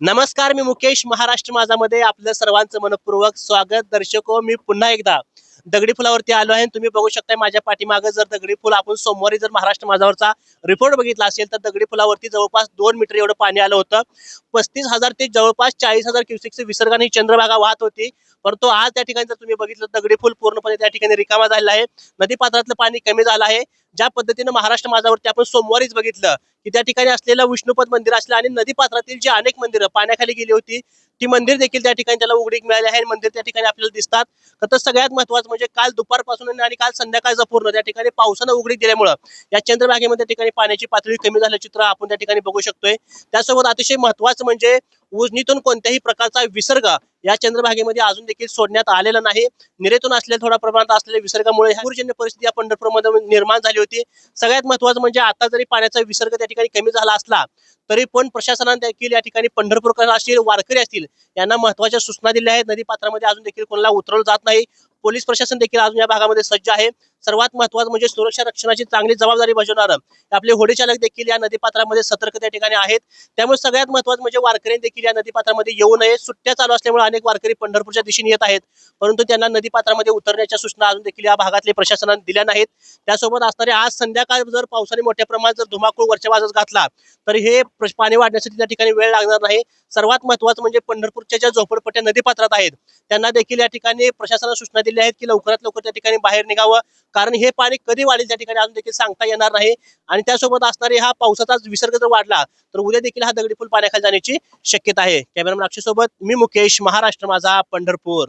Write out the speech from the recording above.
नमस्कार मी मुकेश महाराष्ट्र माझामध्ये आपलं सर्वांचं मनपूर्वक स्वागत. दर्शको हो, मी पुन्हा एकदा दगडी फुलावरती आलो आहे. तुम्ही बघू शकता माझ्या पाठीमागं जर दगडी फुल आपण सोमवारी जर महाराष्ट्र माझावरचा रिपोर्ट बघितला असेल तर दगडी फुलावरती जवळपास दोन मीटर एवढं पाणी आलं होतं. पस्तीस हजार ते जवळपास चाळीस हजार क्युसेकचे विसर्गाने ही चंद्रभागा वाहत होती. परंतु आज त्या ठिकाणी जर तुम्ही बघितलं दगडी फुल पूर्णपणे त्या ठिकाणी रिकामा झालेला आहे. नदी पात्रातलं पाणी कमी झालं आहे. ज्या पद्धतीनं महाराष्ट्र माझावरती आपण सोमवारीच बघितलं की त्या ठिकाणी असलेलं विष्णुपद मंदिर असलं आणि नदी पात्रातील जी अनेक मंदिरं पाण्याखाली गेली होती ती मंदिर देखील त्या ठिकाणी त्याला उघडीक मिळाली आहे आणि मंदिर त्या ठिकाणी आपल्याला दिसतात. तर सगळ्यात महत्वाचं म्हणजे काल दुपारपासून आणि काल संध्याकाळचं पूर्ण त्या ठिकाणी पावसानं उघडीक दिल्यामुळं या चंद्रभागेमध्ये त्या ठिकाणी पाण्याची पातळी कमी झालं चित्र आपण त्या ठिकाणी बघू शकतोय. त्यासोबत अतिशय महत्वाचं म्हणजे उजनीतून कोणत्याही प्रकारचा विसर्ग या चंद्रभागेमध्ये अजून देखील सोडण्यात आलेलं नाही. निरेतून असलेल्या थोड्या प्रमाणात असलेल्या विसर्गामुळे पूरजन्य परिस्थिती या पंढरपूरमध्ये निर्माण झाली होती. सगळ्यात महत्वाचं म्हणजे आता जरी पाण्याचा विसर्ग त्या ठिकाणी कमी झाला असला तरी पण प्रशासनाने देखील या ठिकाणी पंढरपूरकर असतील वारकरी असतील यांना महत्त्वाच्या सूचना दिल्या आहेत. नदी पात्रामध्ये अजून देखील कोणाला उतरवलं जात नाही. पोलीस प्रशासन देखील अजून या भागामध्ये सज्ज आहे. सर्वात महत्वाचं म्हणजे सुरक्षा रक्षणाची चांगली जबाबदारी बजावणार. आपले होडी चालक देखील या नदीपात्रामध्ये सतर्क त्या ठिकाणी आहेत. त्यामुळे सगळ्यात महत्वाचं म्हणजे वारकरी देखील या नदीपात्रामध्ये येऊ नये. सुट्ट्या चालू असल्यामुळे अनेक वारकरी पंढरपूरच्या दिशेने येत आहेत. परंतु त्यांना नदीपात्रामध्ये उतरण्याच्या सूचना अजून देखील या भागातले प्रशासनाने दिल्या नाहीत. त्यासोबत असणारे आज संध्याकाळ जर पावसाने मोठ्या प्रमाणात जर धुमाकूळ वरच्या बाजूस घातला तर हे प्र- पाणी वाढण्यासाठी त्या ठिकाणी वेळ लागणार नाही. सर्वात महत्वाचं म्हणजे पंढरपूरच्या ज्या झोपडपट्ट्या नदीपात्रात आहेत त्यांना देखील या ठिकाणी प्रशासनाने सूचना दिल्या आहेत की लवकरात लवकर त्या ठिकाणी बाहेर निघावं. कारण हे पाणी कधी वाढेल त्या ठिकाणी अजून देखील सांगता येणार नाही. आणि त्यासोबत असणारे हा पावसाचा विसर्ग जर वाढला तर उद्या देखील हा दगडी पूल पाण्याखाली जाण्याची शक्यता आहे. कॅमेरामॅन अक्षय सोबत मी मुकेश महाराष्ट्र माझा पंढरपूर.